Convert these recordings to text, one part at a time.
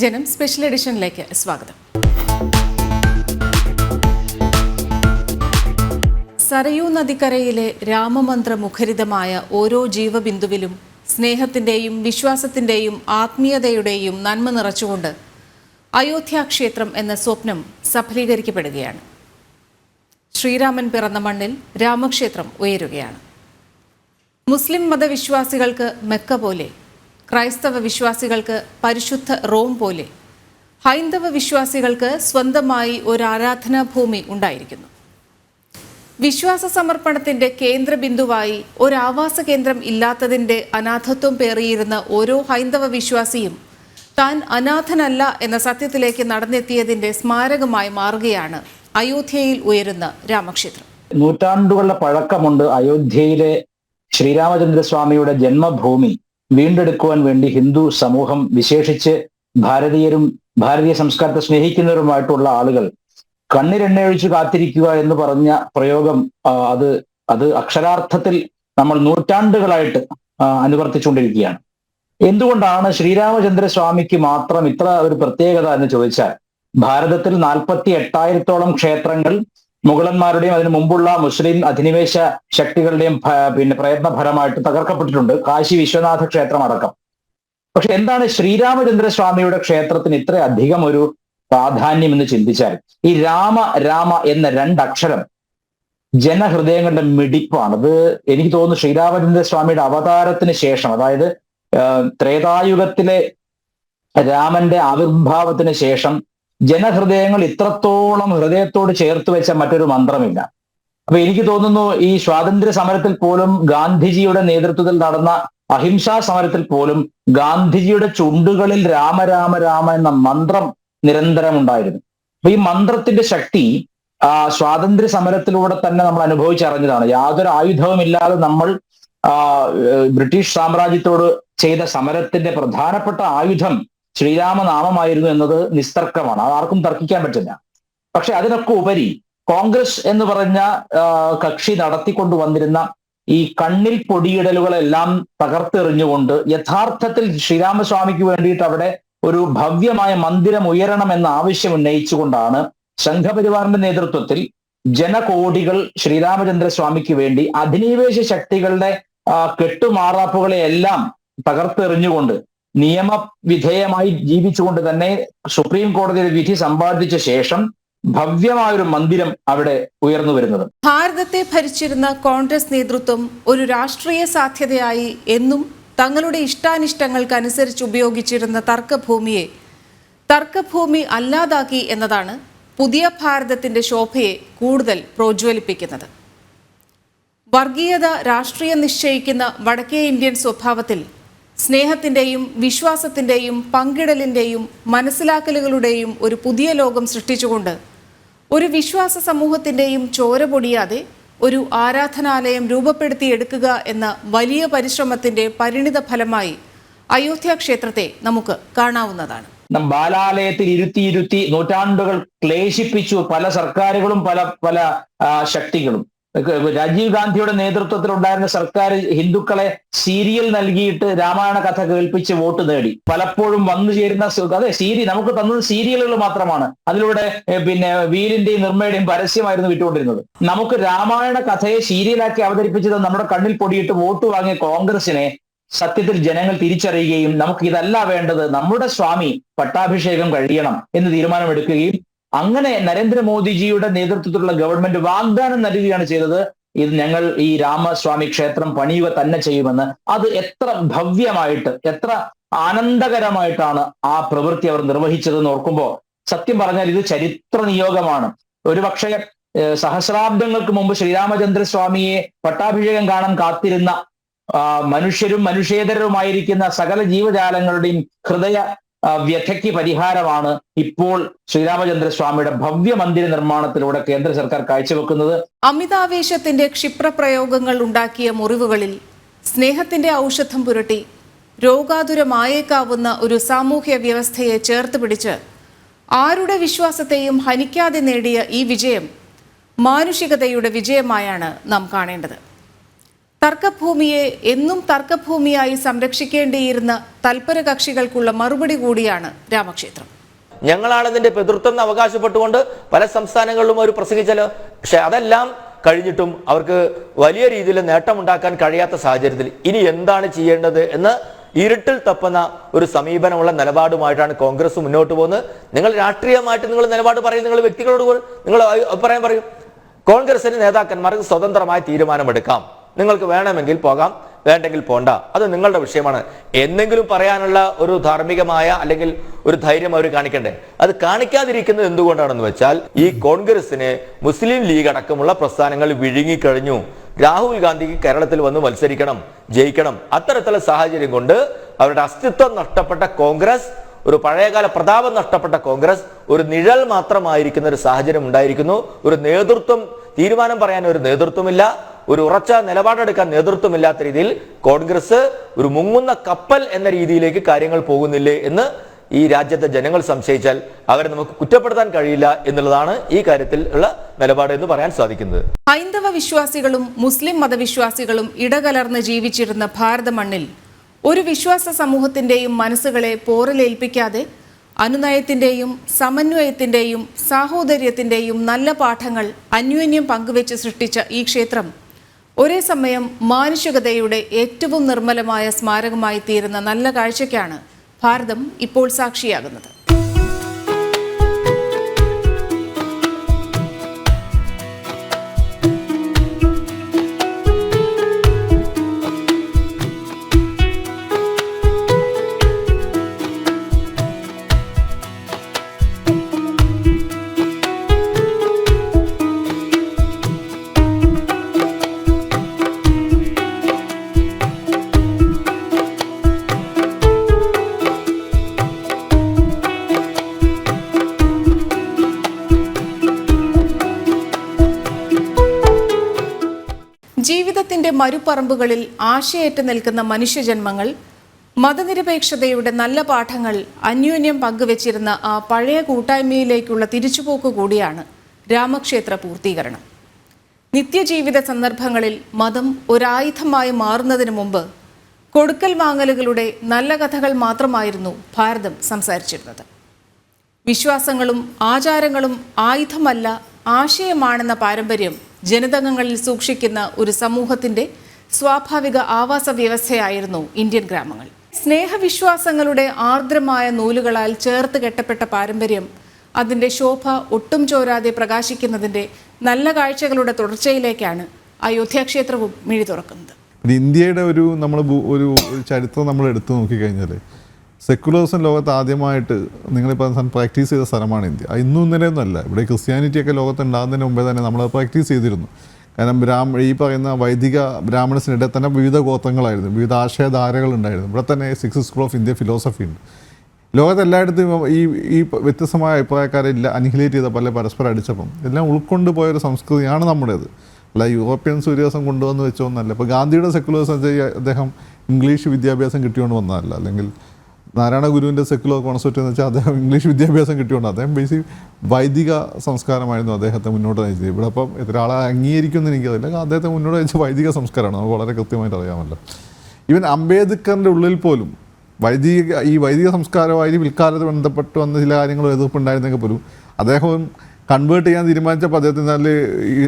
ജനം സ്പെഷ്യൽ എഡിഷനിലേക്ക് സ്വാഗതം. സരയൂ നദിക്കരയിലെ രാമമന്ത്ര മുഖരിതമായ ഓരോ ജീവബിന്ദുവിലും സ്നേഹത്തിന്റെയും വിശ്വാസത്തിന്റെയും ആത്മീയതയുടെയും നന്മ നിറച്ചുകൊണ്ട് അയോധ്യ ക്ഷേത്രം എന്ന സ്വപ്നം സഫലീകരിക്കപ്പെടുകയാണ്. ശ്രീരാമൻ പിറന്ന മണ്ണിൽ രാമക്ഷേത്രം ഉയരുകയാണ്. മുസ്ലിം മതവിശ്വാസികൾക്ക് മെക്ക പോലെ ക്രൈസ്തവ വിശ്വാസികൾക്ക് പരിശുദ്ധ റോം പോലെ ഹൈന്ദവ വിശ്വാസികൾക്ക് സ്വന്തമായി ഒരു ആരാധനാഭൂമി ഉണ്ടായിരിക്കുന്നു. വിശ്വാസ സമർപ്പണത്തിന്റെ കേന്ദ്രബിന്ദുവായി ഒരു ആവാസ കേന്ദ്രം ഇല്ലാത്തതിന്റെ അനാഥത്വം പേറിയിരുന്ന ഓരോ ഹൈന്ദവ വിശ്വാസിയും താൻ അനാഥനല്ല എന്ന സത്യത്തിലേക്ക് നടന്നെത്തിയതിന്റെ സ്മാരകമായി മാറുകയാണ് അയോധ്യയിൽ ഉയരുന്ന രാമക്ഷേത്രം. നൂറ്റാണ്ടുകളുടെ പഴക്കമുണ്ട് അയോധ്യയിലെ ശ്രീരാമചന്ദ്രസ്വാമിയുടെ ജന്മഭൂമി. വീണ്ടെടുക്കുവാൻ വേണ്ടി ഹിന്ദു സമൂഹം വിശേഷിച്ച് ഭാരതീയരും ഭാരതീയ സംസ്കാരത്തെ സ്നേഹിക്കുന്നവരുമായിട്ടുള്ള ആളുകൾ കണ്ണിരെണ്ണയൊഴിച്ച് കാത്തിരിക്കുക എന്ന് പറഞ്ഞ പ്രയോഗം അത് അത് അക്ഷരാർത്ഥത്തിൽ നമ്മൾ നൂറ്റാണ്ടുകളായിട്ട് അനുവർത്തിച്ചുകൊണ്ടിരിക്കുകയാണ്. എന്തുകൊണ്ടാണ് ശ്രീരാമചന്ദ്ര സ്വാമിക്ക് മാത്രം ഇത്ര ഒരു പ്രത്യേകത എന്ന് ചോദിച്ചാൽ ഭാരതത്തിൽ നാൽപ്പത്തി എട്ടായിരത്തോളം ക്ഷേത്രങ്ങൾ മുഗളന്മാരുടെയും അതിനു മുമ്പുള്ള മുസ്ലിം അധിനിവേശ ശക്തികളുടെയും പിന്നെ പ്രയത്ന ഫലമായിട്ട് തകർക്കപ്പെട്ടിട്ടുണ്ട്. കാശി വിശ്വനാഥ ക്ഷേത്രം അടക്കം. പക്ഷെ എന്താണ് ശ്രീരാമചന്ദ്ര സ്വാമിയുടെ ക്ഷേത്രത്തിന് ഇത്ര അധികം ഒരു പ്രാധാന്യം എന്ന് ചിന്തിച്ചാൽ ഈ രാമ രാമ എന്ന രണ്ടക്ഷരം ജനഹൃദയങ്ങളുടെ മിടിപ്പാണ്. അത് എനിക്ക് തോന്നുന്നു ശ്രീരാമചന്ദ്ര സ്വാമിയുടെ അവതാരത്തിന് ശേഷം അതായത് ത്രേതായുഗത്തിലെ രാമന്റെ ആവിർഭാവത്തിന് ശേഷം ജനഹൃദയങ്ങൾ ഇത്രത്തോളം ഹൃദയത്തോട് ചേർത്ത് വെച്ച മറ്റൊരു മന്ത്രമില്ല. അപ്പൊ എനിക്ക് തോന്നുന്നു ഈ സ്വാതന്ത്ര്യ സമരത്തിൽ പോലും ഗാന്ധിജിയുടെ നേതൃത്വത്തിൽ നടന്ന അഹിംസാ സമരത്തിൽ പോലും ഗാന്ധിജിയുടെ ചുണ്ടുകളിൽ രാമ രാമ രാമ എന്ന മന്ത്രം നിരന്തരം ഉണ്ടായിരുന്നു. അപ്പൊ ഈ മന്ത്രത്തിന്റെ ശക്തി ആ സ്വാതന്ത്ര്യ സമരത്തിലൂടെ തന്നെ നമ്മൾ അനുഭവിച്ചറിഞ്ഞതാണ്. യാതൊരു ആയുധവുമില്ലാതെ നമ്മൾ ബ്രിട്ടീഷ് സാമ്രാജ്യത്തോട് ചെയ്ത സമരത്തിന്റെ പ്രധാനപ്പെട്ട ആയുധം ശ്രീരാമനാമമായിരുന്നു എന്നത് നിസ്തർക്കമാണ്. അത് ആർക്കും തർക്കിക്കാൻ പറ്റില്ല. പക്ഷെ അതിനൊക്കെ ഉപരി കോൺഗ്രസ് എന്ന് പറഞ്ഞ കക്ഷി നടത്തിക്കൊണ്ടു വന്നിരുന്ന ഈ കണ്ണിൽ പൊടിയിടലുകളെല്ലാം തകർത്തെറിഞ്ഞുകൊണ്ട് യഥാർത്ഥത്തിൽ ശ്രീരാമസ്വാമിക്ക് വേണ്ടിയിട്ട് അവിടെ ഒരു ഭവ്യമായ മന്ദിരം ഉയരണം എന്ന ആവശ്യം ഉന്നയിച്ചുകൊണ്ടാണ് സംഘപരിവാറിന്റെ നേതൃത്വത്തിൽ ജനകോടികൾ ശ്രീരാമചന്ദ്രസ്വാമിക്ക് വേണ്ടി അധിനിവേശ ശക്തികളുടെ കെട്ടുമാറാപ്പുകളെ എല്ലാം തകർത്തെറിഞ്ഞുകൊണ്ട് നിയമവിധേയമായി ജീവിച്ചുകൊണ്ട് തന്നെ സുപ്രീം കോടതിയുടെ വിധി സമ്പാദിച്ച ശേഷം ഭവ്യമായൊരു മന്ദിരം അവിടെ ഉയർന്നു വരുന്നത്. ഭാരതത്തെ ഭരിച്ചിരുന്ന കോൺഗ്രസ് നേതൃത്വം ഒരു രാഷ്ട്രീയ സാധ്യതയായി എന്നും തങ്ങളുടെ ഇഷ്ടാനിഷ്ടങ്ങൾക്കനുസരിച്ച് ഉപയോഗിച്ചിരുന്ന തർക്കഭൂമിയെ തർക്കഭൂമി അല്ലാതാക്കി എന്നതാണ് പുതിയ ഭാരതത്തിന്റെ ശോഭയെ കൂടുതൽ പ്രോജ്വലിപ്പിക്കുന്നത്. വർഗീയത രാഷ്ട്രീയം നിശ്ചയിക്കുന്ന വടക്കേ ഇന്ത്യൻ സ്വഭാവത്തിൽ സ്നേഹത്തിന്റെയും വിശ്വാസത്തിന്റെയും പങ്കിടലിന്റെയും മനസ്സിലാക്കലുകളുടെയും ഒരു പുതിയ ലോകം സൃഷ്ടിച്ചുകൊണ്ട് ഒരു വിശ്വാസ സമൂഹത്തിന്റെയും ചോര പൊടിയാതെ ഒരു ആരാധനാലയം രൂപപ്പെടുത്തിയെടുക്കുക എന്ന വലിയ പരിശ്രമത്തിന്റെ പരിണിത ഫലമായി അയോധ്യ ക്ഷേത്രത്തെ നമുക്ക് കാണാവുന്നതാണ്. നാം ബാലാലയത്തിൽ ഇരുത്തി ഇരുത്തി നൂറ്റാണ്ടുകൾ ക്ലേശിപ്പിച്ചു പല സർക്കാരുകളും പല പല ശക്തികളും. രാജീവ് ഗാന്ധിയുടെ നേതൃത്വത്തിൽ ഉണ്ടായിരുന്ന സർക്കാർ ഹിന്ദുക്കളെ സീരിയൽ നൽകിയിട്ട് രാമായണ കഥ കേൾപ്പിച്ച് വോട്ട് നേടി. പലപ്പോഴും വന്നു ചേരുന്ന അതെ സീരി നമുക്ക് തന്നത് സീരിയലുകൾ മാത്രമാണ്. അതിലൂടെ പിന്നെ വീരിന്റെയും നിർമ്മയുടെയും പരസ്യമായിരുന്നു വിട്ടുകൊണ്ടിരുന്നത്. നമുക്ക് രാമായണ കഥയെ സീരിയലാക്കി അവതരിപ്പിച്ചത് നമ്മുടെ കണ്ണിൽ പൊടിയിട്ട് വോട്ട് വാങ്ങിയ കോൺഗ്രസിനെ സത്യത്തിൽ ജനങ്ങൾ തിരിച്ചറിയുകയും നമുക്ക് ഇതല്ല വേണ്ടത് നമ്മുടെ സ്വാമി പട്ടാഭിഷേകം കഴിയണം എന്ന് തീരുമാനമെടുക്കുകയും അങ്ങനെ നരേന്ദ്രമോദിജിയുടെ നേതൃത്വത്തിലുള്ള ഗവൺമെന്റ് വാഗ്ദാനം നൽകുകയാണ് ചെയ്തത്. ഇത് ഞങ്ങൾ ഈ രാമസ്വാമി ക്ഷേത്രം പണിയുക തന്നെ ചെയ്യുമെന്ന്. അത് എത്ര ഭവ്യമായിട്ട് എത്ര ആനന്ദകരമായിട്ടാണ് ആ പ്രവൃത്തി അവർ നിർവഹിച്ചതെന്ന് ഓർക്കുമ്പോൾ സത്യം പറഞ്ഞാൽ ഇത് ചരിത്ര നിയോഗമാണ്. ഒരുപക്ഷെ പക്ഷേ സഹസ്രാബ്ദങ്ങൾക്ക് മുമ്പ് ശ്രീരാമചന്ദ്ര സ്വാമിയെ പട്ടാഭിഷേകം കാണാൻ കാത്തിരുന്ന മനുഷ്യരും മനുഷ്യേതരവുമായിരിക്കുന്ന സകല ജീവജാലങ്ങളുടെയും ഹൃദയ വ്യഥയ്ക്ക് പരിഹാരമാണ് ഇപ്പോൾ ശ്രീരാമചന്ദ്ര സ്വാമിയുടെ ഭവ്യ മന്ദിര നിർമ്മാണത്തിലൂടെ കേന്ദ്ര സർക്കാർ കാഴ്ചവെക്കുന്നത്. അമിതാവേശത്തിന്റെ ക്ഷിപ്രപ്രയോഗങ്ങൾ ഉണ്ടാക്കിയ മുറിവുകളിൽ സ്നേഹത്തിന്റെ ഔഷധം പുരട്ടി രോഗാതുരമായേക്കാവുന്ന ഒരു സാമൂഹ്യ വ്യവസ്ഥയെ ചേർത്ത് പിടിച്ച് ആരുടെ വിശ്വാസത്തെയും ഹനിക്കാതെ നേടിയ ഈ വിജയം മാനുഷികതയുടെ വിജയമായാണ് നാം കാണേണ്ടത്. തർക്കഭൂമിയെ എന്നും തർക്കഭൂമിയായി സംരക്ഷിക്കേണ്ടിയിരുന്ന തൽപര കക്ഷികൾക്കുള്ള മറുപടി കൂടിയാണ് രാമക്ഷേത്രം. ഞങ്ങളാണ് ഇതിന്റെ പിതൃത്വം എന്ന് അവകാശപ്പെട്ടുകൊണ്ട് പല സംസ്ഥാനങ്ങളിലും അവർ പ്രസംഗിച്ചാലോ പക്ഷെ അതെല്ലാം കഴിഞ്ഞിട്ടും അവർക്ക് വലിയ രീതിയിൽ നേട്ടമുണ്ടാക്കാൻ കഴിയാത്ത സാഹചര്യത്തിൽ ഇനി എന്താണ് ചെയ്യേണ്ടത് എന്ന് ഇരുട്ടിൽ തപ്പുന്ന ഒരു സമീപനമുള്ള നിലപാടുമായിട്ടാണ് കോൺഗ്രസ് മുന്നോട്ട് പോകുന്നത്. നിങ്ങൾ രാഷ്ട്രീയമായിട്ട് നിങ്ങൾ നിലപാട് പറയും നിങ്ങൾ വ്യക്തികളോട് നിങ്ങൾ അഭിപ്രായം പറയും. കോൺഗ്രസിന് നേതാക്കന്മാർക്ക് സ്വതന്ത്രമായ തീരുമാനമെടുക്കാം. നിങ്ങൾക്ക് വേണമെങ്കിൽ പോകാം വേണ്ടെങ്കിൽ പോണ്ട. അത് നിങ്ങളുടെ വിഷയമാണ്. എന്തെങ്കിലും പറയാനുള്ള ഒരു ധാർമ്മികമായ അല്ലെങ്കിൽ ഒരു ധൈര്യം അവർ കാണിക്കണ്ടേ? അത് കാണിക്കാതിരിക്കുന്നത് എന്തുകൊണ്ടാണെന്ന് വെച്ചാൽ ഈ കോൺഗ്രസിന് മുസ്ലിം ലീഗ് അടക്കമുള്ള പ്രസ്ഥാനങ്ങൾ വിഴുങ്ങിക്കഴിഞ്ഞു. രാഹുൽ ഗാന്ധിക്ക് കേരളത്തിൽ വന്ന് മത്സരിക്കണം ജയിക്കണം. അത്തരത്തിലുള്ള സാഹചര്യം കൊണ്ട് അവരുടെ അസ്തിത്വം നഷ്ടപ്പെട്ട കോൺഗ്രസ് ഒരു പഴയകാല പ്രതാപം നഷ്ടപ്പെട്ട കോൺഗ്രസ് ഒരു നിഴൽ മാത്രമായിരിക്കുന്ന ഒരു സാഹചര്യം ഉണ്ടായിരിക്കുന്നു. ഒരു നേതൃത്വം തീരുമാനം പറയാൻ ഒരു നേതൃത്വമില്ല. ഒരു ഉറച്ച നിലപാടെടുക്കാൻ നേതൃത്വമില്ലാത്ത രീതിയിൽ കോൺഗ്രസ് ഒരു മുങ്ങുന്ന കപ്പൽ എന്ന രീതിയിലേക്ക് കാര്യങ്ങൾ പോകുന്നില്ലേ എന്ന് ഈ രാജ്യത്തെ ജനങ്ങൾ സംശയിച്ചാൽ അവരെ നമുക്ക് കുറ്റപ്പെടുത്താൻ കഴിയില്ല എന്നുള്ളതാണ് ഈ കാര്യത്തിൽ ഉള്ള നിലപാട് എന്ന് പറയാൻ സാധിക്കുന്നത്. ഹൈന്ദവ വിശ്വാസികളും മുസ്ലിം മതവിശ്വാസികളും ഇടകലർന്ന് ജീവിച്ചിരുന്ന ഭാരത മണ്ണിൽ ഒരു വിശ്വാസ സമൂഹത്തിന്റെയും മനസ്സുകളെ പോറലേൽപ്പിക്കാതെ അനുനയത്തിന്റെയും സമന്വയത്തിന്റെയും സാഹോദര്യത്തിന്റെയും നല്ല പാഠങ്ങൾ അന്യോന്യം പങ്കുവെച്ച് സൃഷ്ടിച്ച ഈ ക്ഷേത്രം ഒരേ സമയം മാനുഷികതയുടെ ഏറ്റവും നിർമ്മലമായ സ്മാരകമായി തീരുന്ന നല്ല കാഴ്ചയ്ക്കാണ് ഭാരതം ഇപ്പോൾ സാക്ഷിയാകുന്നത്. മരുപ്പറമ്പുകളിൽ ആശയേറ്റ് നിൽക്കുന്ന മനുഷ്യജന്മങ്ങൾ മതനിരപേക്ഷതയുടെ നല്ല പാഠങ്ങൾ അന്യോന്യം പങ്കുവച്ചിരുന്ന ആ പഴയ കൂട്ടായ്മയിലേക്കുള്ള തിരിച്ചുപോക്ക് കൂടിയാണ് രാമക്ഷേത്ര പൂർത്തീകരണം. നിത്യജീവിത സന്ദർഭങ്ങളിൽ മതം ഒരായുധമായി മാറുന്നതിന് മുമ്പ് കൊടുക്കൽ വാങ്ങലുകളുടെ നല്ല കഥകൾ മാത്രമായിരുന്നു ഭാരതം സംസാരിച്ചിരുന്നത്. വിശ്വാസങ്ങളും ആചാരങ്ങളും ആയുധമല്ല ആശയമാണെന്ന പാരമ്പര്യം ജനിതകങ്ങളിൽ സൂക്ഷിക്കുന്ന ഒരു സമൂഹത്തിന്റെ സ്വാഭാവിക ആവാസ വ്യവസ്ഥയായിരുന്നു ഇന്ത്യൻ ഗ്രാമങ്ങൾ. സ്നേഹവിശ്വാസങ്ങളുടെ ആർദ്രമായ നൂലുകളാൽ ചേർത്ത് കെട്ടപ്പെട്ട പാരമ്പര്യം അതിന്റെ ശോഭ ഒട്ടും ചോരാതെ പ്രകാശിക്കുന്നതിന്റെ നല്ല കാഴ്ചകളുടെ തുടർച്ചയിലേക്കാണ് അയോധ്യാക്ഷേത്രവും മിഴി തുറക്കുന്നത് ഇന്ത്യയുടെ ഒരു നമ്മൾ ഒരു ചരിത്രം നമ്മൾ എടുത്തു നോക്കിക്കഴിഞ്ഞാൽ സെക്കുലേഴ്സം ലോകത്ത് ആദ്യമായിട്ട് നിങ്ങളിപ്പോൾ പ്രാക്ടീസ് ചെയ്ത സ്ഥലമാണ് ഇന്ത്യ. ഇന്നും ഇന്നലെയൊന്നും അല്ല. ഇവിടെ ക്രിസ്ത്യാനിറ്റിയൊക്കെ ലോകത്ത് ഉണ്ടാകുന്നതിന് മുമ്പേ തന്നെ നമ്മൾ പ്രാക്ടീസ് ചെയ്തിരുന്നു. കാരണം ബ്രാഹ്മ ഈ പറയുന്ന വൈദിക ബ്രാഹ്മണസിനിടെ തന്നെ വിവിധ ഗോത്രങ്ങളായിരുന്നു. വിവിധ ആശയധാരകൾ ഉണ്ടായിരുന്നു ഇവിടെ തന്നെ six school of India philosophy ഉണ്ട്. ലോകത്ത് എല്ലായിടത്തും ഈ ഈ വ്യത്യസ്തമായ അഭിപ്രായക്കാരെ ഇല്ല അനിഹിലേറ്റ് ചെയ്ത പല പരസ്പരം അടിച്ചപ്പം. എല്ലാം ഉൾക്കൊണ്ട് പോയൊരു സംസ്കൃതിയാണ് നമ്മുടേത്. അല്ല യൂറോപ്യൻ ഒരു ദിവസം കൊണ്ടുവന്ന് വെച്ചോന്നല്ല ഇപ്പോൾ ഗാന്ധിയുടെ സെക്കുലേഴ്സ് അദ്ദേഹം ഇംഗ്ലീഷ് വിദ്യാഭ്യാസം കിട്ടിയോണ്ട് വന്നതല്ല. അല്ലെങ്കിൽ നാരായണ ഗുരുവിന്റെ സെക്കുലർ കോൺസെപ്റ്റ് എന്ന് വെച്ചാൽ അദ്ദേഹം ഇംഗ്ലീഷ് വിദ്യാഭ്യാസം കിട്ടിയോണ്ട് അദ്ദേഹം ബേസിക് വൈദിക സംസ്കാരമായിരുന്നു അദ്ദേഹത്തെ മുന്നോട്ട് നയിച്ചത്. ഇവിടെ അപ്പം എത്ര ആളെ അംഗീകരിക്കുമെന്ന് എനിക്കറിയില്ല. അദ്ദേഹത്തെ മുന്നോട്ട് നയിച്ച വൈദിക സംസ്കാരമാണ്. നമുക്ക് വളരെ കൃത്യമായിട്ട് അറിയാമല്ലോ. ഈവൻ അംബേദ്കറിന്റെ ഉള്ളിൽ പോലും വൈദിക ഈ വൈദിക സംസ്കാരമായി പിൽക്കാലത്ത് ബന്ധപ്പെട്ട് വന്ന ചില കാര്യങ്ങൾ എതിർപ്പുണ്ടായിരുന്നെങ്കിൽ പോലും അദ്ദേഹം കൺവേർട്ട് ചെയ്യാൻ തീരുമാനിച്ചപ്പോൾ അദ്ദേഹത്തിന് നല്ല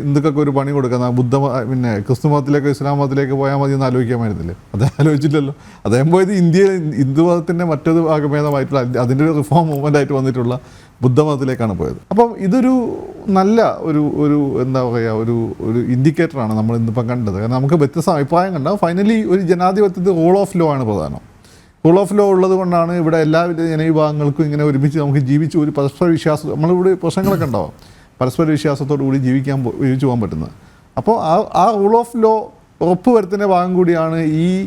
ഹിന്ദുക്കൾക്ക് ഒരു പണി കൊടുക്കുന്ന ബുദ്ധ പിന്നെ ക്രിസ്തു മതത്തിലേക്ക് ഇസ്ലാം മതത്തിലേക്ക് പോയാൽ മതി എന്ന് ആലോചിക്കാമായിരുന്നില്ലേ അദ്ദേഹം ആലോചിച്ചില്ലല്ലോ. അദ്ദേഹം പോയത് ഇന്ത്യയിൽ ഹിന്ദു മതത്തിന്റെ മറ്റൊരു ഭാഗഭേദമായിട്ടുള്ള അതി- അതിന്റെ ഒരു റിഫോം മൂവ്മെന്റ് ആയിട്ട് വന്നിട്ടുള്ള ബുദ്ധമതത്തിലേക്കാണ് പോയത്. അപ്പം ഇതൊരു നല്ല ഒരു ഒരു എന്താ പറയുക ഒരു ഒരു ഇൻഡിക്കേറ്ററാണ് നമ്മൾ ഇന്നിപ്പം കണ്ടത്. കാരണം നമുക്ക് വ്യത്യസ്ത അഭിപ്രായം കണ്ട ഫൈനലി ഒരു ജനാധിപത്യത്തിൽ റൂൾ ഓഫ് ലോ ആണ് പ്രധാനം. റൂൾ ഓഫ് ലോ ഉള്ളത് കൊണ്ടാണ് ഇവിടെ എല്ലാവിധ ജനവിഭാഗങ്ങൾക്കും ഇങ്ങനെ ഒരുമിച്ച് നമുക്ക് ജീവിച്ച് ഒരു പരസ്പര വിശ്വാസം നമ്മളിവിടെ പ്രശ്നങ്ങളൊക്കെ ഉണ്ടാവും. പരസ്പര വിശ്വാസത്തോടു കൂടി ജീവിക്കാൻ ജീവിച്ചു പോകാൻ പറ്റുന്നത്. അപ്പോൾ ആ ആ റൂൾ ഓഫ് ലോ ഉറപ്പുവരുത്തുന്ന ഭാഗം കൂടിയാണ് ഈ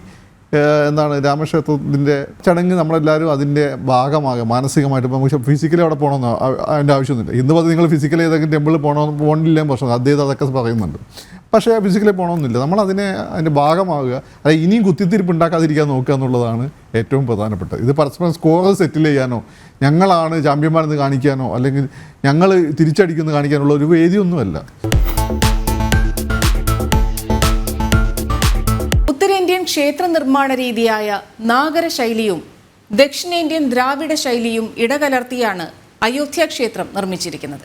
എന്താണ് രാമക്ഷേത്രത്തിന്റെ ചടങ്ങ് നമ്മളെല്ലാവരും അതിന്റെ ഭാഗമാകും മാനസികമായിട്ട്. ഇപ്പം നമുക്ക് ഫിസിക്കലി അവിടെ പോകണമെന്നോ? അതിന്റെ ആവശ്യമൊന്നുമില്ല. ഇന്ന് പറഞ്ഞ് നിങ്ങൾ ഫിസിക്കലി ഏതെങ്കിലും ടെമ്പിളിൽ പോകണമെന്ന് പോകണില്ല പ്രശ്നം അദ്ദേഹം അതൊക്കെ പറയുന്നുണ്ട്. പക്ഷേ ഫിസിക്കലി പോകണമെന്നില്ല നമ്മൾ അതിനെ അതിന്റെ ഭാഗമാകുക അതായത് ഇനിയും കുത്തിത്തിരിപ്പ് ഉണ്ടാക്കാതിരിക്കാൻ നോക്കുക എന്നുള്ളതാണ് ഏറ്റവും പ്രധാനപ്പെട്ടത്. ഇത് പരസ്പരം സ്കോർ സെറ്റിൽ ചെയ്യാനോ ഞങ്ങളാണ് ചാമ്പ്യന്മാരെന്ന് കാണിക്കാനോ അല്ലെങ്കിൽ ഞങ്ങൾ തിരിച്ചടിക്കുന്നു കാണിക്കാനുള്ള ഒരു വേദിയൊന്നുമല്ല. ക്ഷേത്ര നിർമ്മാണ രീതിയായ നാഗര ശൈലിയും ദക്ഷിണേന്ത്യൻ ദ്രാവിഡ ശൈലിയും ഇടകലർത്തിയാണ് അയോധ്യ ക്ഷേത്രം നിർമ്മിച്ചിരിക്കുന്നത്.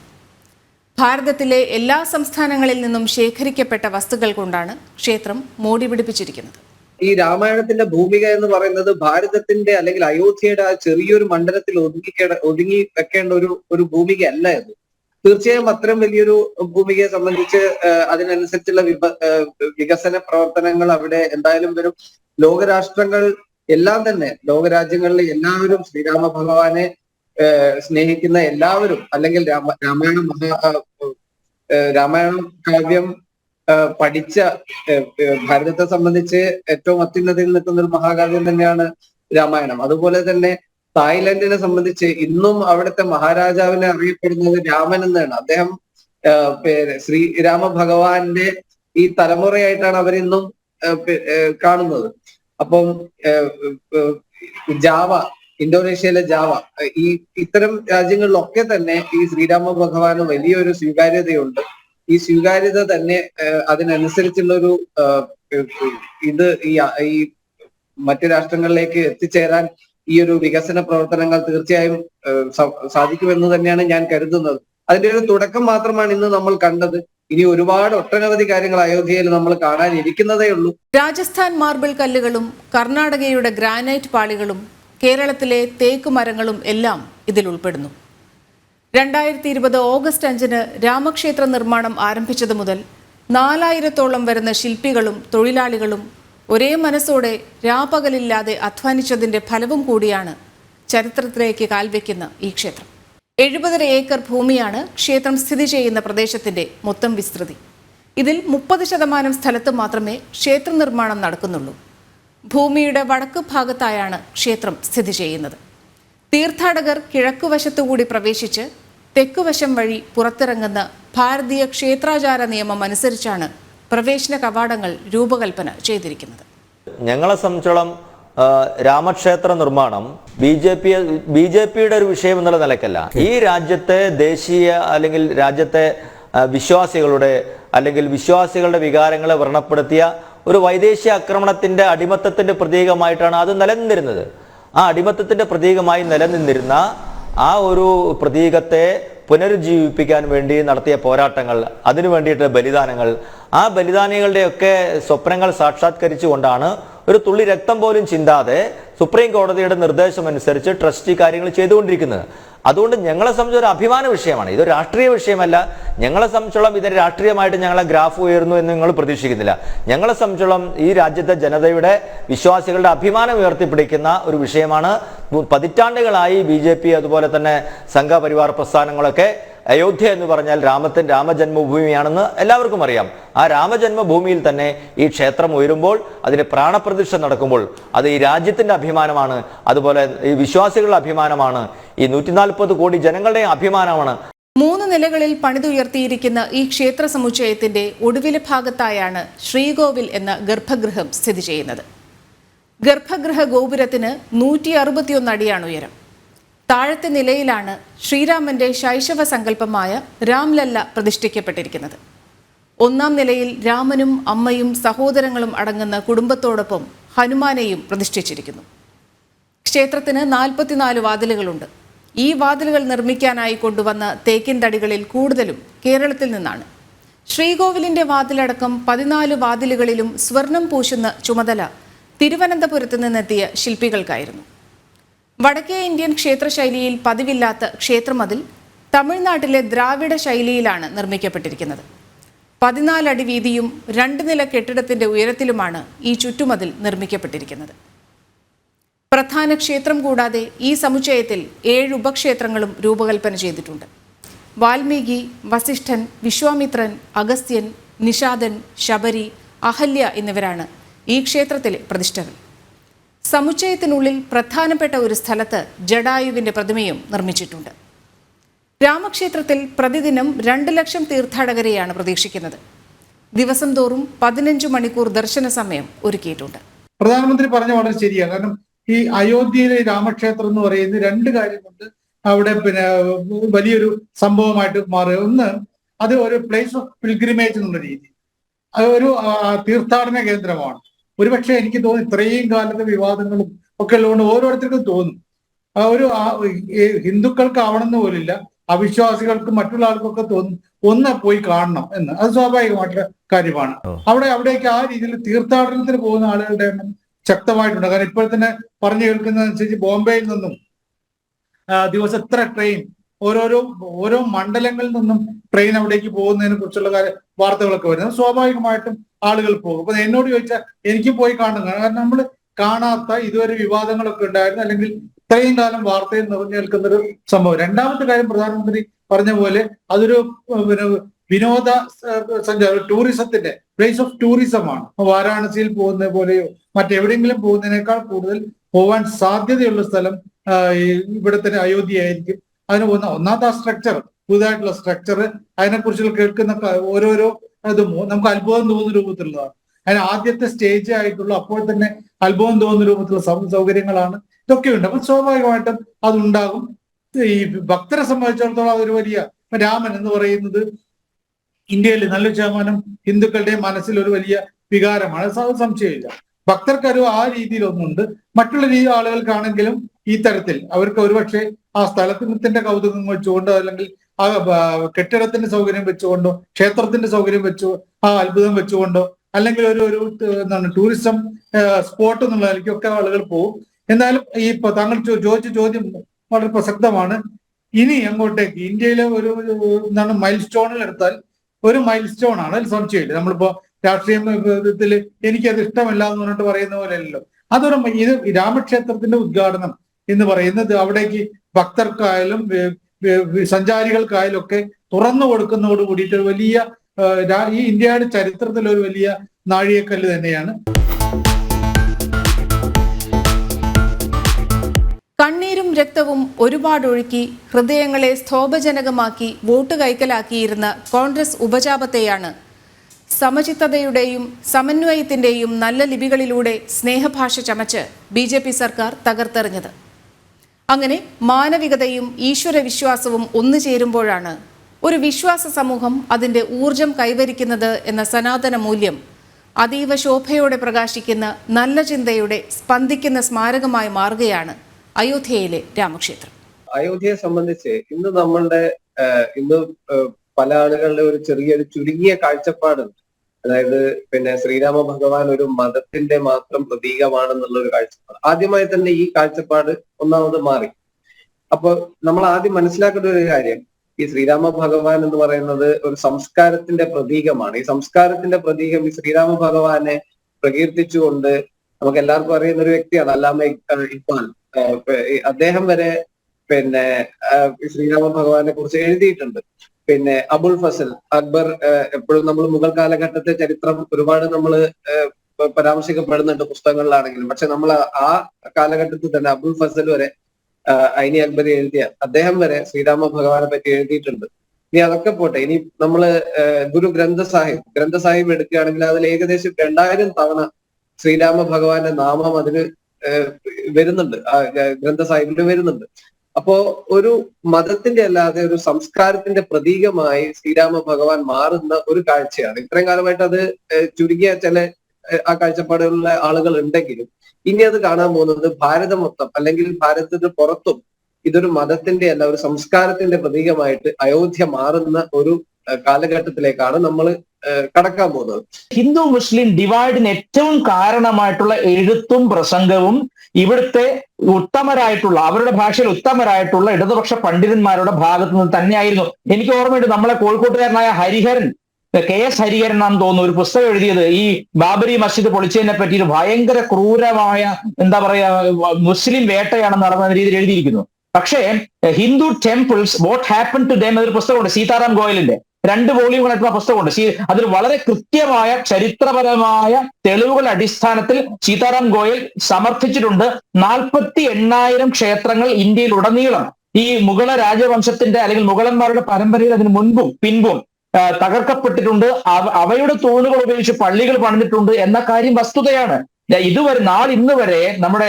ഭാരതത്തിലെ എല്ലാ സംസ്ഥാനങ്ങളിൽ നിന്നും ശേഖരിക്കപ്പെട്ട വസ്തുക്കൾ കൊണ്ടാണ് ക്ഷേത്രം മോടി പിടിപ്പിച്ചിരിക്കുന്നത്. ഈ രാമായണത്തിന്റെ ഭൂമിക എന്ന് പറയുന്നത് ഭാരതത്തിന്റെ അല്ലെങ്കിൽ അയോധ്യയുടെ ആ ചെറിയൊരു മണ്ഡലത്തിൽ ഒതുങ്ങി ഒതുങ്ങി വെക്കേണ്ട ഒരു ഒരു ഭൂമിക അല്ല ഇത് തീർച്ചയായും അത്രയും വലിയൊരു ഭൂമികയെ സംബന്ധിച്ച് അതിനനുസരിച്ചുള്ള വികസന പ്രവർത്തനങ്ങൾ അവിടെ എന്തായാലും വരും. ലോകരാഷ്ട്രങ്ങൾ എല്ലാം തന്നെ ലോകരാജ്യങ്ങളിലെ എല്ലാവരും ശ്രീരാമ ഭഗവാനെ സ്നേഹിക്കുന്ന എല്ലാവരും അല്ലെങ്കിൽ രാമ രാമായണ മഹാ രാമായണം കാവ്യം പഠിച്ച ഭാരതത്തെ സംബന്ധിച്ച് ഏറ്റവും അത്യുന്നതിൽ നിൽക്കുന്ന ഒരു മഹാകാവ്യം തന്നെയാണ് രാമായണം. അതുപോലെ തന്നെ തായ്ലൻഡിനെ സംബന്ധിച്ച് ഇന്നും അവിടുത്തെ മഹാരാജാവിനെ അറിയപ്പെടുന്നത് രാമൻ എന്നാണ്. അദ്ദേഹം ശ്രീരാമ ഭഗവാന്റെ ഈ തലമുറയായിട്ടാണ് അവരിന്നും കാണുന്നത്. അപ്പം ജാവ ഇന്തോനേഷ്യയിലെ ജാവ ഈ ഇത്തരം രാജ്യങ്ങളിലൊക്കെ തന്നെ ഈ ശ്രീരാമ ഭഗവാന് വലിയൊരു സ്വീകാര്യതയുണ്ട്. ഈ സ്വീകാര്യത തന്നെ അതിനനുസരിച്ചുള്ള ഒരു ഇത് ഈ മറ്റു രാഷ്ട്രങ്ങളിലേക്ക് എത്തിച്ചേരാൻ ഈ ഒരു വികസന പ്രവർത്തനങ്ങൾ തീർച്ചയായും സാധിക്കുമെന്ന് തന്നെയാണ് ഞാൻ കരുതുന്നത്. അതിന്റെ ഒരു തുടക്കം മാത്രമാണ് ഇന്ന് നമ്മൾ കണ്ടത്. ഇനി ഒരുപാട് ഒട്ടനവധി കാര്യങ്ങൾ അയോധ്യയിൽ നമ്മൾ കാണാനിരിക്കുന്നതേ ഉള്ളൂ. രാജസ്ഥാൻ മാർബിൾ കല്ലുകളും കർണാടകയുടെ ഗ്രാനൈറ്റ് പാളികളും കേരളത്തിലെ തേക്ക് മരങ്ങളും എല്ലാം ഇതിൽ ഉൾപ്പെടുന്നു. രണ്ടായിരത്തി ഇരുപത് ഓഗസ്റ്റ് അഞ്ചിന് രാമക്ഷേത്ര നിർമ്മാണം ആരംഭിച്ചതു മുതൽ നാലായിരത്തോളം വരുന്ന ശില്പികളും തൊഴിലാളികളും ഒരേ മനസ്സോടെ രാപകലില്ലാതെ അധ്വാനിച്ചതിന്റെ ഫലവും കൂടിയാണ് ചരിത്രത്തിലേക്ക് കാൽവെക്കുന്ന ഈ ക്ഷേത്രം. എഴുപതര ഏക്കർ ഭൂമിയാണ് ക്ഷേത്രം സ്ഥിതി ചെയ്യുന്ന പ്രദേശത്തിന്റെ മൊത്തം വിസ്തൃതി. ഇതിൽ മുപ്പത് ശതമാനം സ്ഥലത്ത് മാത്രമേ ക്ഷേത്ര നിർമ്മാണം നടക്കുന്നുള്ളൂ. ഭൂമിയുടെ വടക്ക് ഭാഗത്തായാണ് ക്ഷേത്രം സ്ഥിതി ചെയ്യുന്നത്. തീർത്ഥാടകർ കിഴക്കുവശത്തുകൂടി പ്രവേശിച്ച് തെക്കുവശം വഴി പുറത്തിറങ്ങുന്ന ഭാരതീയ ക്ഷേത്രാചാര നിയമം അനുസരിച്ചാണ് പ്രവേശന കവാടങ്ങൾ രൂപകൽപ്പന ചെയ്തിരിക്കുന്നത്. ഞങ്ങളെ സംബന്ധിച്ചോളം രാമക്ഷേത്ര നിർമ്മാണം B J P B J പിയുടെ ഒരു വിഷയം എന്നുള്ള നിലക്കല്ല ഈ രാജ്യത്തെ ദേശീയ അല്ലെങ്കിൽ രാജ്യത്തെ വിശ്വാസികളുടെ അല്ലെങ്കിൽ വിശ്വാസികളുടെ വികാരങ്ങളെ വ്രണപ്പെടുത്തിയ ഒരു വൈദേശിക ആക്രമണത്തിന്റെ അടിമത്തത്തിന്റെ പ്രതീകമായിട്ടാണ് അത് നിലനിന്നിരുന്നത്. ആ അടിമത്തത്തിന്റെ പ്രതീകമായി നിലനിന്നിരുന്ന ആ ഒരു പ്രതീകത്തെ പുനരുജ്ജീവിപ്പിക്കാൻ വേണ്ടി നടത്തിയ പോരാട്ടങ്ങൾ അതിനു വേണ്ടിയിട്ട് ബലിദാനങ്ങൾ ആ ബലിദാനികളുടെയൊക്കെ സ്വപ്നങ്ങൾ സാക്ഷാത്കരിച്ചുകൊണ്ടാണ് ഒരു തുള്ളി രക്തം പോലും ചിന്താതെ സുപ്രീം കോടതിയുടെ നിർദ്ദേശം അനുസരിച്ച് ട്രസ്റ്റി കാര്യങ്ങൾ ചെയ്തുകൊണ്ടിരിക്കുന്നത്. അതുകൊണ്ട് ഞങ്ങളെ സംബന്ധിച്ച് ഒരു അഭിമാന വിഷയമാണ്. ഇതൊരു രാഷ്ട്രീയ വിഷയമല്ല. ഞങ്ങളെ സംബന്ധിച്ചോളം ഇതിന് രാഷ്ട്രീയമായിട്ട് ഞങ്ങളെ ഗ്രാഫ് ഉയർന്നു എന്ന് നിങ്ങൾ പ്രതീക്ഷിക്കുന്നില്ല. ഞങ്ങളെ സംബന്ധിച്ചോളം ഈ രാജ്യത്തെ ജനതയുടെ വിശ്വാസികളുടെ അഭിമാനം ഉയർത്തിപ്പിടിക്കുന്ന ഒരു വിഷയമാണ്. പതിറ്റാണ്ടുകളായി ബി അതുപോലെ തന്നെ സംഘപരിവാർ പ്രസ്ഥാനങ്ങളൊക്കെ അയോധ്യ എന്ന് പറഞ്ഞാൽ രാമത്തിൻ രാമജന്മഭൂമിയാണെന്ന് എല്ലാവർക്കും അറിയാം. ആ രാമജന്മഭൂമിയിൽ തന്നെ ഈ ക്ഷേത്രം ഉയരുമ്പോൾ അതിന് പ്രാണപ്രതിഷ്ഠ നടക്കുമ്പോൾ അത് ഈ രാജ്യത്തിന്റെ അഭിമാനമാണ്. അതുപോലെ ഈ വിശ്വാസികളുടെ അഭിമാനമാണ്. ഈ നൂറ്റി നാൽപ്പത് കോടി ജനങ്ങളുടെ അഭിമാനമാണ്. മൂന്ന് നിലകളിൽ പണിതുയർത്തിയിരിക്കുന്ന ഈ ക്ഷേത്ര സമുച്ചയത്തിന്റെ ഒടുവിലെ ഭാഗത്തായാണ് ശ്രീകോവിൽ എന്ന ഗർഭഗൃഹം സ്ഥിതി ചെയ്യുന്നത്. ഗർഭഗൃഹ ഗോപുരത്തിന് നൂറ്റി അറുപത്തിയൊന്ന് അടിയാണ് ഉയരം. താഴത്തെ നിലയിലാണ് ശ്രീരാമന്റെ ശൈശവ സങ്കല്പമായ രാംലല്ല പ്രതിഷ്ഠിക്കപ്പെട്ടിരിക്കുന്നത്. ഒന്നാം നിലയിൽ രാമനും അമ്മയും സഹോദരങ്ങളും അടങ്ങുന്ന കുടുംബത്തോടൊപ്പം ഹനുമാനെയും പ്രതിഷ്ഠിച്ചിരിക്കുന്നു. ക്ഷേത്രത്തിന് നാൽപ്പത്തിനാല് വാതിലുകളുണ്ട്. ഈ വാതിലുകൾ നിർമ്മിക്കാനായി കൊണ്ടുവന്ന തേക്കിൻ തടികളിൽ കൂടുതലും കേരളത്തിൽ നിന്നാണ്. ശ്രീകോവിലിന്റെ വാതിലടക്കം പതിനാല് വാതിലുകളിലും സ്വർണം പൂശുന്ന ചുമതല തിരുവനന്തപുരത്ത് നിന്നെത്തിയ ശില്പികൾക്കായിരുന്നു. വടക്കേ ഇന്ത്യൻ ക്ഷേത്രശൈലിയിൽ പതിവില്ലാത്ത ക്ഷേത്രമതിൽ തമിഴ്നാട്ടിലെ ദ്രാവിഡ ശൈലിയിലാണ് നിർമ്മിക്കപ്പെട്ടിരിക്കുന്നത്. പതിനാലടി വീതിയും രണ്ട് നില കെട്ടിടത്തിന്റെ ഉയരത്തിലുമാണ് ഈ ചുറ്റുമതിൽ നിർമ്മിക്കപ്പെട്ടിരിക്കുന്നത്. പ്രധാന ക്ഷേത്രം കൂടാതെ ഈ സമുച്ചയത്തിൽ ഏഴ് ഉപക്ഷേത്രങ്ങളും രൂപകൽപ്പന ചെയ്തിട്ടുണ്ട്. വാൽമീകി വസിഷ്ഠൻ വിശ്വാമിത്രൻ അഗസ്ത്യൻ നിഷാദൻ ശബരി അഹല്യ എന്നിവരാണ് ഈ ക്ഷേത്രത്തിലെ പ്രതിഷ്ഠകൾ. സമുച്ചയത്തിനുള്ളിൽ പ്രധാനപ്പെട്ട ഒരു സ്ഥലത്ത് ജഡായുവിന്റെ പ്രതിമയും നിർമ്മിച്ചിട്ടുണ്ട്. രാമക്ഷേത്രത്തിൽ പ്രതിദിനം രണ്ട് ലക്ഷം തീർത്ഥാടകരെയാണ് പ്രതീക്ഷിക്കുന്നത്. ദിവസം തോറും പതിനഞ്ച് മണിക്കൂർ ദർശന സമയം ഒരുക്കിയിട്ടുണ്ട്. പ്രധാനമന്ത്രി പറഞ്ഞ വളരെ ശരിയാണ് കാരണം ഈ അയോധ്യയിലെ രാമക്ഷേത്രം എന്ന് പറയുന്നത് രണ്ട് കാര്യമുണ്ട് അവിടെ പിന്നെ വലിയൊരു സംഭവമായിട്ട് മാറുക. ഒന്ന് അത് ഒരു പ്ലേസ് ഓഫ് പിൽഗ്രിമേജ് എന്നുള്ള രീതി. അത് ഒരു തീർത്ഥാടന കേന്ദ്രമാണ്. ഒരുപക്ഷെ എനിക്ക് തോന്നുന്നു ഇത്രയും കാലത്തെ വിവാദങ്ങളും ഒക്കെ ഉള്ളതുകൊണ്ട് ഓരോരുത്തർക്കും തോന്നും. ആ ഒരു ഹിന്ദുക്കൾക്ക് ആവണമെന്ന് പോലില്ല അവിശ്വാസികൾക്ക് മറ്റുള്ള ആൾക്കൊക്കെ തോന്നും ഒന്ന് പോയി കാണണം എന്ന്. അത് സ്വാഭാവികമായിട്ടുള്ള കാര്യമാണ്. അവിടെ അവിടേക്ക് ആ രീതിയിൽ തീർത്ഥാടനത്തിന് പോകുന്ന ആളുകളുടെ എണ്ണം ശക്തമായിട്ടുണ്ട്. കാരണം ഇപ്പോൾ തന്നെ പറഞ്ഞു കേൾക്കുന്നതനുസരിച്ച് ബോംബെയിൽ നിന്നും ദിവസം എത്ര ട്രെയിൻ ഓരോരോ ഓരോ മണ്ഡലങ്ങളിൽ നിന്നും ട്രെയിൻ അവിടേക്ക് പോകുന്നതിനെ കുറിച്ചുള്ള കാര്യ വാർത്തകളൊക്കെ വരുന്നത്. സ്വാഭാവികമായിട്ടും ആളുകൾ പോകും. അപ്പൊ എന്നോട് ചോദിച്ചാൽ എനിക്ക് പോയി കാണണം. കാരണം നമ്മൾ കാണാത്ത ഇതുവരെ വിവാദങ്ങളൊക്കെ ഉണ്ടായിരുന്നു. അല്ലെങ്കിൽ ഇത്രയും കാലം വാർത്തയിൽ നിറഞ്ഞു നിൽക്കുന്ന ഒരു സംഭവം. രണ്ടാമത്തെ കാര്യം പ്രധാനമന്ത്രി പറഞ്ഞ പോലെ അതൊരു പിന്നെ വിനോദ സഞ്ചാര ടൂറിസത്തിന്റെ പ്ലേസ് ഓഫ് ടൂറിസം ആണ്. വാരാണസിയിൽ പോകുന്നത് പോലെയോ മറ്റെവിടെയെങ്കിലും പോകുന്നതിനേക്കാൾ കൂടുതൽ പോവാൻ സാധ്യതയുള്ള സ്ഥലം ഇവിടത്തെ അയോധ്യയായിരിക്കും. അതിന് പോകുന്ന ഒന്നാമത്തെ ആ സ്ട്രക്ചർ പുതുതായിട്ടുള്ള സ്ട്രക്ചർ അതിനെക്കുറിച്ചുള്ള കേൾക്കുന്ന ഓരോരോ ഇത് നമുക്ക് അത്ഭുതം തോന്നുന്ന രൂപത്തിലുള്ളതാണ്. അതിന് ആദ്യത്തെ സ്റ്റേജ് ആയിട്ടുള്ള അപ്പോൾ തന്നെ അത്ഭുതം തോന്നുന്ന രൂപത്തിലുള്ള സൗകര്യങ്ങളാണ്. ഇതൊക്കെയുണ്ട് അപ്പൊ സ്വാഭാവികമായിട്ടും അതുണ്ടാകും. ഈ ഭക്തരെ സംബന്ധിച്ചിടത്തോളം അതൊരു വലിയ രാമൻ എന്ന് പറയുന്നത് ഇന്ത്യയിൽ നല്ലൊരു ശതമാനം ഹിന്ദുക്കളുടെ മനസ്സിൽ ഒരു വലിയ വികാരമാണ്. സംശയമില്ല. ഭക്തർക്കൊരു ആ രീതിയിലൊന്നുണ്ട്. മറ്റുള്ള രീതി ആളുകൾക്കാണെങ്കിലും ഈ തരത്തിൽ അവർക്ക് ഒരുപക്ഷെ ആ സ്ഥലത്തിന്റെ കൗതുകം വെച്ചുകൊണ്ടോ അല്ലെങ്കിൽ ആ കെട്ടിടത്തിന്റെ സൗകര്യം വെച്ചുകൊണ്ടോ ക്ഷേത്രത്തിന്റെ സൗകര്യം വെച്ചു ആ അത്ഭുതം വെച്ചുകൊണ്ടോ അല്ലെങ്കിൽ ഒരു ഒരു എന്താണ് ടൂറിസം സ്പോട്ട് എന്നുള്ള നിലയ്ക്കൊക്കെ ആളുകൾ പോകും എന്നാലും ഈ താങ്കൾ ചോദിച്ച ചോദ്യം വളരെ പ്രസക്തമാണ്. ഇനി അങ്ങോട്ടേക്ക് ഇന്ത്യയിലെ ഒരു എന്താണ് മൈൽ സ്റ്റോണിൽ എടുത്താൽ ഒരു മൈൽ സ്റ്റോൺ ആണ് സംശയമില്ല. നമ്മളിപ്പോ രാഷ്ട്രീയ വിധത്തിൽ എനിക്കത് ഇഷ്ടമല്ല എന്ന് പറഞ്ഞിട്ട് പറയുന്ന പോലെയല്ലോ അതൊരു ഇത് രാമക്ഷേത്രത്തിന്റെ ഉദ്ഘാടനം എന്ന് പറയുന്നത് അവിടേക്ക് ഭക്തർക്കായാലും സഞ്ചാരികൾക്കായാലും ഒക്കെ തുറന്നു കൊടുക്കുന്നതോട് കൂടിയിട്ട് ഒരു വലിയ ഈ ഇന്ത്യയുടെ ചരിത്രത്തിൽ ഒരു വലിയ നാഴികക്കല്ല് തന്നെയാണ്. കണ്ണീരും രക്തവും ഒരുപാടൊഴുക്കി ഹൃദയങ്ങളെ സ്തോഭജനകമാക്കി വോട്ട് കൈക്കലാക്കിയിരുന്ന കോൺഗ്രസ് ഉപജാപത്തെയാണ് സമചിത്തതയുടെയും സമന്വയത്തിന്റെയും നല്ല ലിപികളിലൂടെ സ്നേഹഭാഷ ചമച്ച് ബി സർക്കാർ തകർത്തെറിഞ്ഞത്. അങ്ങനെ മാനവികതയും ഈശ്വരവിശ്വാസവും ഒന്നു ചേരുമ്പോഴാണ് ഒരു വിശ്വാസ സമൂഹം അതിന്റെ ഊർജം കൈവരിക്കുന്നത് എന്ന സനാതന മൂല്യം അതീവ ശോഭയോടെ പ്രകാശിക്കുന്ന നല്ല ചിന്തയുടെ സ്പന്ദിക്കുന്ന സ്മാരകമായി മാറുകയാണ് അയോധ്യയിലെ രാമക്ഷേത്രം. അയോധ്യയെ സംബന്ധിച്ച് ഇന്ന് നമ്മളുടെ ഇന്ന് പല ആളുകളുടെ ഒരു ചെറിയൊരു ചുരുങ്ങിയ കാഴ്ചപ്പാടുണ്ട്. അതായത് പിന്നെ ശ്രീരാമ ഭഗവാൻ ഒരു മതത്തിന്റെ മാത്രം പ്രതീകമാണെന്നുള്ള ഒരു കാഴ്ചപ്പാട്. ആദ്യമായി തന്നെ ഈ കാഴ്ചപ്പാട് ഒന്നാമത് മാറി. അപ്പൊ നമ്മൾ ആദ്യം മനസ്സിലാക്കേണ്ട ഒരു കാര്യം ഈ ശ്രീരാമ ഭഗവാൻ എന്ന് പറയുന്നത് ഒരു സംസ്കാരത്തിന്റെ പ്രതീകമാണ്. ഈ സംസ്കാരത്തിന്റെ പ്രതീകം ഈ ശ്രീരാമ ഭഗവാനെ പ്രകീർത്തിച്ചുകൊണ്ട് നമുക്ക് എല്ലാവർക്കും അറിയുന്ന ഒരു വ്യക്തിയാണ് അല്ലാമ ഇക്ബാൽ. അദ്ദേഹം വരെ പിന്നെ ശ്രീരാമ ഭഗവാനെ കുറിച്ച് എഴുതിയിട്ടുണ്ട്. പിന്നെ അബുൾ ഫസൽ അക്ബർ എപ്പോഴും നമ്മൾ മുഗൾ കാലഘട്ടത്തെ ചരിത്രം ഒരുപാട് നമ്മൾ പരാമർശിക്കപ്പെടുന്നുണ്ട് പുസ്തകങ്ങളിലാണെങ്കിലും. പക്ഷെ നമ്മൾ ആ കാലഘട്ടത്തിൽ തന്നെ അബുൾ ഫസൽ വരെ ഐനി അക്ബർ എഴുതിയ അദ്ദേഹം വരെ ശ്രീരാമ ഭഗവാനെ പറ്റി എഴുതിയിട്ടുണ്ട്. ഇനി അതൊക്കെ പോട്ടെ. ഇനി നമ്മൾ ഗുരു ഗ്രന്ഥ സാഹിബ് ഗ്രന്ഥ സാഹിബ് എടുക്കുകയാണെങ്കിൽ അതിൽ ഏകദേശം രണ്ടായിരം തവണ ശ്രീരാമ ഭഗവാന്റെ നാമം അതിൽ വരുന്നുണ്ട്. ഗ്രന്ഥ സാഹിബിൽ വരുന്നുണ്ട്. അപ്പോ ഒരു മതത്തിന്റെ അല്ലാതെ ഒരു സംസ്കാരത്തിന്റെ പ്രതീകമായി ശ്രീരാമ ഭഗവാൻ മാറുന്ന ഒരു കാഴ്ചയാണ്. ഇത്രയും കാലമായിട്ട് അത് ചുരുങ്ങിയ ചില ആ കാഴ്ചപ്പാടുകളിലെ ആളുകൾ ഉണ്ടെങ്കിലും ഇനി അത് കാണാൻ പോകുന്നത് ഭാരതം മൊത്തം അല്ലെങ്കിൽ ഭാരതത്തിന് പുറത്തും ഇതൊരു മതത്തിന്റെ അല്ല ഒരു സംസ്കാരത്തിന്റെ പ്രതീകമായിട്ട് അയോധ്യ മാറുന്ന ഒരു കാലഘട്ടത്തിലേക്കാണ് നമ്മൾ കടക്കാൻ പോകുന്നത്. ഹിന്ദു മുസ്ലിം ഡിവൈഡിന് ഏറ്റവും കാരണമായിട്ടുള്ള എഴുത്തും പ്രസംഗവും ഇവിടുത്തെ ഉത്തമരായിട്ടുള്ള അവരുടെ ഭാഷയിൽ ഉത്തമരായിട്ടുള്ള ഇടതുപക്ഷ പണ്ഡിതന്മാരുടെ ഭാഗത്തു നിന്ന് തന്നെയായിരുന്നു. എനിക്ക് ഓർമ്മയുണ്ട് നമ്മളെ കോഴിക്കോട്ടുകാരനായ ഹരിഹരൻ കെ എസ് ഹരിഹരൻ എന്നാണ് തോന്നുന്നു ഒരു പുസ്തകം എഴുതിയത്. ഈ ബാബരി മസ്ജിദ് പൊളിച്ചതിനെ പറ്റി ഒരു ഭയങ്കര ക്രൂരമായ എന്താ പറയാ മുസ്ലിം വേട്ടയാണെന്ന് നടന്ന രീതിയിൽ എഴുതിയിരിക്കുന്നു. പക്ഷേ Hindu temples what happen to them എന്നൊരു പുസ്തകമുണ്ട് സീതാറാം ഗോയലിന്റെ. രണ്ട് വോളിയുകളായിട്ടുള്ള പുസ്തകമുണ്ട് സീ- അതിൽ വളരെ കൃത്യമായ ചരിത്രപരമായ തെളിവുകൾ അടിസ്ഥാനത്തിൽ സീതാറാം ഗോയൽ സമർപ്പിച്ചിട്ടുണ്ട് നാൽപ്പത്തി എണ്ണായിരം ക്ഷേത്രങ്ങൾ ഇന്ത്യയിൽ ഉടനീളം ഈ മുഗള രാജവംശത്തിന്റെ അല്ലെങ്കിൽ മുഗളന്മാരുടെ പരമ്പരയിൽ അതിന് മുൻപും പിൻപും തകർക്കപ്പെട്ടിട്ടുണ്ട്. അവയുടെ തൂണുകൾ ഉപയോഗിച്ച് പള്ളികൾ പണിതിട്ടുണ്ട് എന്ന കാര്യം വസ്തുതയാണ്. ഇതുവരെ നാൾ ഇന്ന് വരെ നമ്മുടെ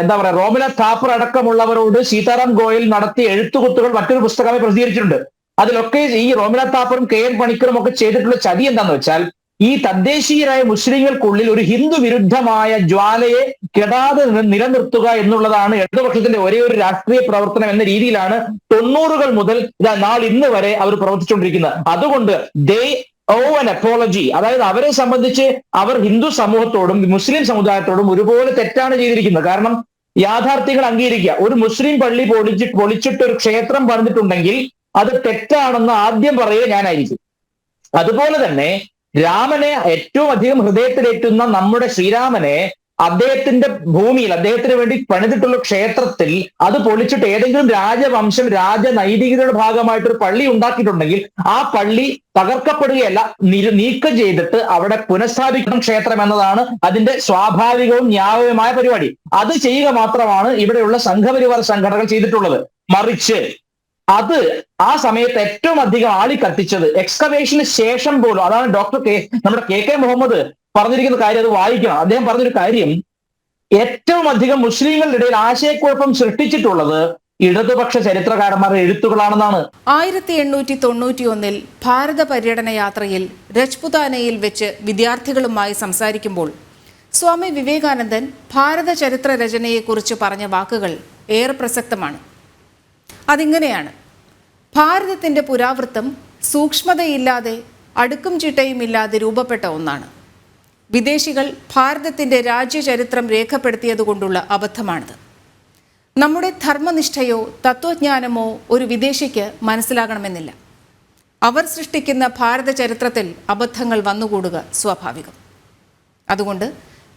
എന്താ പറയാ റോമില താപ്പർ അടക്കമുള്ളവരോട് സീതാറാം ഗോയൽ നടത്തിയ എഴുത്തുകുത്തുകൾ മറ്റൊരു പുസ്തകമായി പ്രസിദ്ധീകരിച്ചിട്ടുണ്ട് അതിലൊക്കെ ഈ റോമിന താപ്പറും കെ എൻ പണിക്കറും ഒക്കെ ചെയ്തിട്ടുള്ള ചതി എന്താന്ന് വെച്ചാൽ ഈ തദ്ദേശീയരായ മുസ്ലിങ്ങൾക്കുള്ളിൽ ഒരു ഹിന്ദു വിരുദ്ധമായ ജ്വാലയെ കെടാതെ നിലനിർത്തുക എന്നുള്ളതാണ് ഇടതുപക്ഷത്തിന്റെ ഒരേ ഒരു രാഷ്ട്രീയ പ്രവർത്തനം എന്ന രീതിയിലാണ് തൊണ്ണൂറുകൾ മുതൽ നാൾ ഇന്ന് വരെ അവർ പ്രവർത്തിച്ചുകൊണ്ടിരിക്കുന്നത്. അതുകൊണ്ട് ദേ ഓ ആൻ അപ്പോളജി അതായത് അവരെ സംബന്ധിച്ച് അവർ ഹിന്ദു സമൂഹത്തോടും മുസ്ലിം സമുദായത്തോടും ഒരുപോലെ തെറ്റാണ് ചെയ്തിരിക്കുന്നത്. കാരണം യാഥാർത്ഥ്യങ്ങൾ അംഗീകരിക്കുക. ഒരു മുസ്ലിം പള്ളി പൊളിച്ച് പൊളിച്ചിട്ട് ഒരു ക്ഷേത്രം പണിതിട്ടുണ്ടെങ്കിൽ അത് തെറ്റാണെന്ന് ആദ്യം പറയുക ഞാനായിരിക്കും. അതുപോലെ തന്നെ രാമനെ ഏറ്റവും അധികം ഹൃദയത്തിലേറ്റുന്ന നമ്മുടെ ശ്രീരാമനെ അദ്ദേഹത്തിന്റെ ഭൂമിയിൽ അദ്ദേഹത്തിന് വേണ്ടി പണിതിട്ടുള്ള ക്ഷേത്രത്തിൽ അത് പൊളിച്ചിട്ട് ഏതെങ്കിലും രാജവംശം രാജനൈതികതയുടെ ഭാഗമായിട്ടൊരു പള്ളി ഉണ്ടാക്കിയിട്ടുണ്ടെങ്കിൽ ആ പള്ളി തകർക്കപ്പെടുകയല്ല നീക്കം ചെയ്തിട്ട് അവിടെ പുനഃസ്ഥാപിക്കണം ക്ഷേത്രം എന്നതാണ് അതിന്റെ സ്വാഭാവികവും ന്യായവുമായ പരിപാടി. അത് ചെയ്യുക മാത്രമാണ് ഇവിടെയുള്ള സംഘപരിവാർ സംഘടനകൾ ചെയ്തിട്ടുള്ളത്. മറിച്ച് അത് ആ സമയത്ത് ഏറ്റവും അധികം ആളി കത്തിച്ചത് എക്സ്കവേഷന് ശേഷം പോലും അതാണ് ഡോക്ടർ കെ നമ്മുടെ കെ കെ മുഹമ്മദ് പറഞ്ഞിരിക്കുന്ന കാര്യം അത് വായിക്കണം. അദ്ദേഹം പറഞ്ഞൊരു കാര്യം ഏറ്റവും അധികം മുസ്ലിങ്ങളുടെ ഇടയിൽ ആശയക്കുഴപ്പം സൃഷ്ടിച്ചിട്ടുള്ളത് ഇടതുപക്ഷ ചരിത്രകാരന്മാരുടെ എഴുത്തുകളാണെന്നാണ്. ആയിരത്തി എണ്ണൂറ്റി തൊണ്ണൂറ്റി ഒന്നിൽ ഭാരത പര്യടന യാത്രയിൽ രജ്പുതാനയിൽ വെച്ച് വിദ്യാർത്ഥികളുമായി സംസാരിക്കുമ്പോൾ സ്വാമി വിവേകാനന്ദൻ ഭാരത ചരിത്ര രചനയെക്കുറിച്ച് പറഞ്ഞ വാക്കുകൾ ഏറെ പ്രസക്തമാണ്. അതിങ്ങനെയാണ്. ഭാരതത്തിന്റെ പുരാവൃത്തം സൂക്ഷ്മതയില്ലാതെ അടുക്കും ചിട്ടയുമില്ലാതെ രൂപപ്പെട്ട ഒന്നാണ്. വിദേശികൾ ഭാരതത്തിന്റെ രാജ്യചരിത്രം രേഖപ്പെടുത്തിയതുകൊണ്ടുള്ള അബദ്ധമാണിത്. നമ്മുടെ ധർമ്മനിഷ്ഠയോ തത്വജ്ഞാനമോ ഒരു വിദേശിക്ക് മനസ്സിലാകണമെന്നില്ല. അവർ സൃഷ്ടിക്കുന്ന ഭാരത ചരിത്രത്തിൽ അബദ്ധങ്ങൾ വന്നുകൂടുക സ്വാഭാവികം. അതുകൊണ്ട്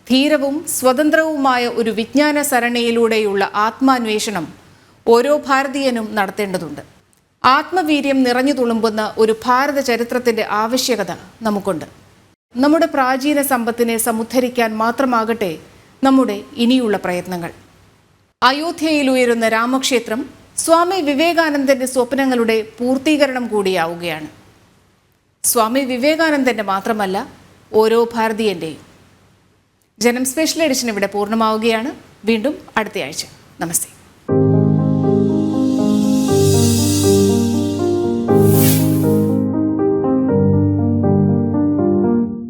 ധീരവും സ്വതന്ത്രവുമായ ഒരു വിജ്ഞാന സരണിയിലൂടെയുള്ള ആത്മാന്വേഷണം ഓരോ ഭാരതീയനും നടത്തേണ്ടതുണ്ട്. ആത്മവീര്യം നിറഞ്ഞു തുളുമ്പുന്ന ഒരു ഭാരത ചരിത്രത്തിന്റെ ആവശ്യകത നമുക്കുണ്ട്. നമ്മുടെ പ്രാചീന സമ്പത്തിനെ സമുദ്ധരിക്കാൻ മാത്രമാകട്ടെ നമ്മുടെ ഇനിയുള്ള പ്രയത്നങ്ങൾ. അയോധ്യയിൽ ഉയരുന്ന രാമക്ഷേത്രം സ്വാമി വിവേകാനന്ദന്റെ സ്വപ്നങ്ങളുടെ പൂർത്തീകരണം കൂടിയാവുകയാണ്. സ്വാമി വിവേകാനന്ദന്റെ മാത്രമല്ല ഓരോ ഭാരതീയന്റെയും. ജനം സ്പെഷ്യൽ എഡിഷൻ ഇവിടെ പൂർണമാവുകയാണ്. വീണ്ടും അടുത്തയാഴ്ച. നമസ്തേ.